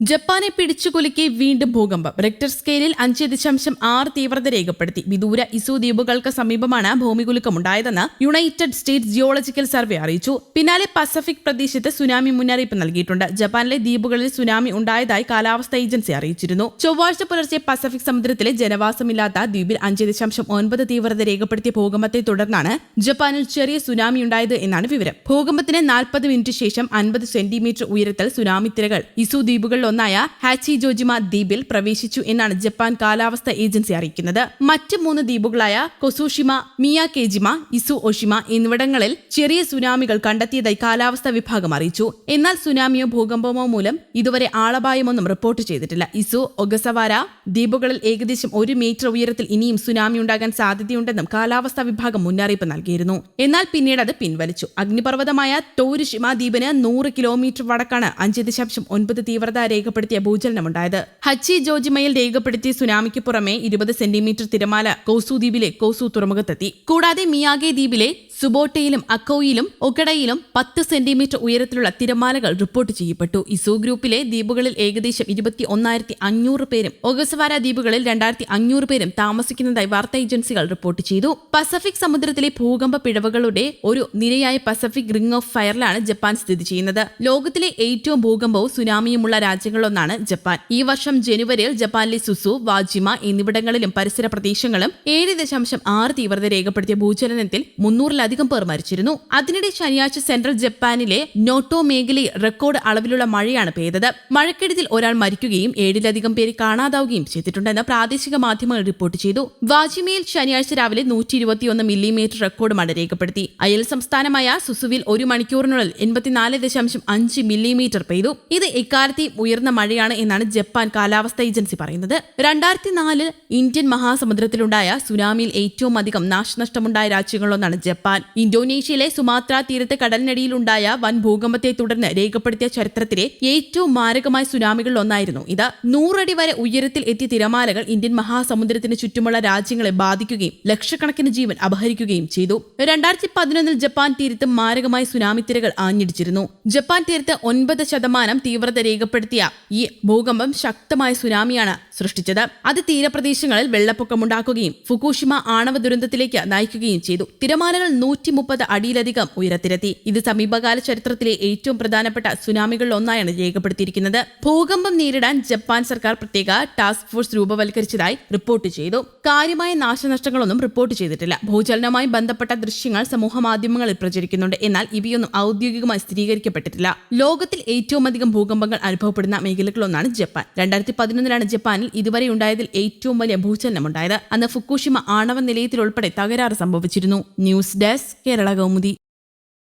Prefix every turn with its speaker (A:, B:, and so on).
A: ജപ്പാനെ പിടിച്ചുകുലുക്കി വീണ്ടും ഭൂകമ്പം. റിക്ടർ സ്കെയിലിൽ അഞ്ച് ദശാംശം ആറ് തീവ്രത രേഖപ്പെടുത്തി. വിദൂര ഇസു ദ്വീപുകൾക്ക് സമീപമാണ് ഭൂമികുലുക്കം ഉണ്ടായതെന്ന് യുണൈറ്റഡ് സ്റ്റേറ്റ്സ് ജിയോളജിക്കൽ സർവേ അറിയിച്ചു. പിന്നാലെ പസഫിക് പ്രദേശത്ത് സുനാമി മുന്നറിയിപ്പ് നൽകിയിട്ടുണ്ട്. ജപ്പാനിലെ ദ്വീപുകളിൽ സുനാമി ഉണ്ടായതായി കാലാവസ്ഥ ഏജൻസി അറിയിച്ചിരുന്നു. ചൊവ്വാഴ്ച പുലർച്ചെ പസഫിക് സമുദ്രത്തിലെ ജനവാസമില്ലാത്ത ദ്വീപിൽ അഞ്ച് ദശാംശം ഒൻപത് തീവ്രത രേഖപ്പെടുത്തിയ ഭൂകമ്പത്തെ തുടർന്നാണ് ജപ്പാനിൽ ചെറിയ സുനാമി ഉണ്ടായത് എന്നാണ് വിവരം. ഭൂകമ്പത്തിന് നാൽപ്പത് മിനിറ്റ് ശേഷം അൻപത് സെന്റിമീറ്റർ ഉയരത്തിൽ സുനാമി തിരകൾ ഇസു ദ്വീപുകളിൽ ഒന്നായ ഹാച്ചി ജോജിമ ദ്വീപിൽ പ്രവേശിച്ചു എന്നാണ് ജപ്പാൻ കാലാവസ്ഥ ഏജൻസി അറിയിക്കുന്നത്. മറ്റ് മൂന്ന് ദ്വീപുകളായ കൊസൂഷിമ മിയാകേജിമ ഇസു ഒഷിമ എന്നിവിടങ്ങളിൽ ചെറിയ സുനാമികൾ കണ്ടെത്തിയതായി കാലാവസ്ഥാ വിഭാഗം അറിയിച്ചു. എന്നാൽ സുനാമിയോ ഭൂകമ്പമോ മൂലം ഇതുവരെ ആളപായമൊന്നും റിപ്പോർട്ട് ചെയ്തിട്ടില്ല. ഇസു ഒഗസവാര ദ്വീപുകളിൽ ഏകദേശം ഒരു മീറ്റർ ഉയരത്തിൽ ഇനിയും സുനാമി ഉണ്ടാകാൻ സാധ്യതയുണ്ടെന്നും കാലാവസ്ഥാ വിഭാഗം മുന്നറിയിപ്പ് നൽകിയിരുന്നു. എന്നാൽ പിന്നീട് അത് പിൻവലിച്ചു. അഗ്നിപർവതമായ ടോരിഷിമ ദ്വീപിന് നൂറ് കിലോമീറ്റർ വടക്കാണ് അഞ്ച് ദശാംശം ഒൻപത് തീവ്രത രേഖപ്പെടുത്തിയ ഭൂചലനമുണ്ടായത്. ഹച്ചി ജോജിമയിൽ രേഖപ്പെടുത്തിയ സുനാമിക്ക് പുറമെ ഇരുപത് സെന്റിമീറ്റർ തിരമാല കോസു ദ്വീപിലെ കോസു തുറമുഖത്തെത്തി. കൂടാതെ മിയാഗെ ദ്വീപിലെ സുബോട്ടയിലും അക്കോയിലും ഒക്കടയിലും പത്ത് സെന്റിമീറ്റർ ഉയരത്തിലുള്ള തിരമാലകൾ റിപ്പോർട്ട് ചെയ്യപ്പെട്ടു. ഇസു ഗ്രൂപ്പിലെ ദ്വീപുകളിൽ ഏകദേശം ഇരുപത്തി ഒന്നായിരത്തി അഞ്ഞൂറ് പേരും ഒഗസവാര ദ്വീപുകളിൽ രണ്ടായിരത്തി അഞ്ഞൂറ് പേരും താമസിക്കുന്നതായി വാർത്താ ഏജൻസികൾ റിപ്പോർട്ട് ചെയ്തു. പസഫിക് സമുദ്രത്തിലെ ഭൂകമ്പ പിഴവുകളുടെ ഒരു നിരയായ പസഫിക് റിംഗ് ഓഫ് ഫയറിലാണ് ജപ്പാൻ സ്ഥിതി ചെയ്യുന്നത്. ലോകത്തിലെ ഏറ്റവും ഭൂകമ്പവും സുനാമിയുമുള്ള രാജ്യങ്ങളിലൊന്നാണ് ജപ്പാൻ. ഈ വർഷം ജനുവരിയിൽ ജപ്പാനിലെ സുസു വാജിമ എന്നിവിടങ്ങളിലും പരിസര പ്രദേശങ്ങളും ഏഴ് ദശാംശം ആറ് തീവ്രത രേഖപ്പെടുത്തിയ ഭൂചലനത്തിൽ മുന്നൂറിലധികം പേർ മരിച്ചിരുന്നു. അതിനിടെ ശനിയാഴ്ച സെൻട്രൽ ജപ്പാനിലെ നോട്ടോ മേഖലയിൽ റെക്കോർഡ് അളവിലുള്ള മഴയാണ് പെയ്തത്. മഴക്കെടുതിൽ ഒരാൾ മരിക്കുകയും ഏഴിലധികം പേര് കാണാതാവുകയും ചെയ്തിട്ടുണ്ടെന്ന് പ്രാദേശിക മാധ്യമങ്ങൾ റിപ്പോർട്ട് ചെയ്തു. വാജിമയിൽ ശനിയാഴ്ച രാവിലെ നൂറ്റി ഇരുപത്തിയൊന്ന് മില്ലിമീറ്റർ റെക്കോർഡ് മഴ രേഖപ്പെടുത്തി. അയൽ സംസ്ഥാനമായ സുസുവിൽ ഒരു മണിക്കൂറിനുള്ളിൽ എൺപത്തിനാല് ദശാംശം അഞ്ച് മില്ലിമീറ്റർ പെയ്തു. ഇത് ഇക്കാലത്തെയും ഉയർന്ന മഴയാണ് എന്നാണ് ജപ്പാൻ കാലാവസ്ഥ ഏജൻസി പറയുന്നത്. രണ്ടായിരത്തി നാല് ഇന്ത്യൻ മഹാസമുദ്രത്തിലുണ്ടായ സുനാമിയിൽ ഏറ്റവും അധികം നാശനഷ്ടമുണ്ടായ രാജ്യങ്ങളിലൊന്നാണ് ജപ്പാൻ. ഇന്തോനേഷ്യയിലെ സുമാത്ര തീരത്ത് കടലിനടിയിലുണ്ടായ വൻ ഭൂകമ്പത്തെ തുടർന്ന് രേഖപ്പെടുത്തിയ ചരിത്രത്തിലെ ഏറ്റവും മാരകമായ സുനാമികളിലൊന്നായിരുന്നു ഇത്. നൂറടി വരെ ഉയരത്തിൽ എത്തിയ തിരമാലകൾ ഇന്ത്യൻ മഹാസമുദ്രത്തിന് ചുറ്റുമുള്ള രാജ്യങ്ങളെ ബാധിക്കുകയും ലക്ഷക്കണക്കിന് ജീവൻ അപഹരിക്കുകയും ചെയ്തു. രണ്ടായിരത്തി പതിനൊന്നിൽ ജപ്പാൻ തീരത്ത് മാരകമായ സുനാമി തിരകൾ ആഞ്ഞടിച്ചിരുന്നു. ജപ്പാൻ തീരത്ത് ഒൻപത് ശതമാനം തീവ്രത രേഖപ്പെടുത്തിയ ഈ ഭൂകമ്പം ശക്തമായ സുനാമിയാണ് സൃഷ്ടിച്ചത്. അത് തീരപ്രദേശങ്ങളിൽ വെള്ളപ്പൊക്കമുണ്ടാക്കുകയും ഫുകൂഷിമ ആണവ ദുരന്തത്തിലേക്ക് നയിക്കുകയും ചെയ്തു. തിരമാലകൾ നൂറ്റി മുപ്പത് അടിയിലധികം ഉയരത്തിലെത്തി. ഇത് സമീപകാല ചരിത്രത്തിലെ ഏറ്റവും പ്രധാനപ്പെട്ട സുനാമികളിൽ ഒന്നായാണ് രേഖപ്പെടുത്തിയിരിക്കുന്നത്. ഭൂകമ്പം നേരിടാൻ ജപ്പാൻ സർക്കാർ പ്രത്യേക ടാസ്ക് ഫോഴ്സ് രൂപവൽക്കരിച്ചതായി റിപ്പോർട്ട് ചെയ്തു. കാര്യമായ നാശനഷ്ടങ്ങളൊന്നും റിപ്പോർട്ട് ചെയ്തിട്ടില്ല. ഭൂചലനവുമായി ബന്ധപ്പെട്ട ദൃശ്യങ്ങൾ സമൂഹ മാധ്യമങ്ങളിൽ പ്രചരിക്കുന്നുണ്ട്. എന്നാൽ ഇവയൊന്നും ഔദ്യോഗികമായി സ്ഥിരീകരിക്കപ്പെട്ടിട്ടില്ല. ലോകത്തിൽ ഏറ്റവും അധികം ഭൂകമ്പങ്ങൾ അനുഭവപ്പെടുന്ന മേഖലകളിലൊന്നാണ് ജപ്പാൻ. രണ്ടായിരത്തി പതിനൊന്നിലാണ് ജപ്പാനിൽ ഇതുവരെ ഉണ്ടായതിൽ ഏറ്റവും വലിയ ഭൂചലനമുണ്ടായത്. അന്ന് ഫുക്കൂഷിമ ആണവ നിലയത്തിലുൾപ്പെടെ തകരാറ് സംഭവിച്ചിരുന്നു. News desk Kerala Kaumudi.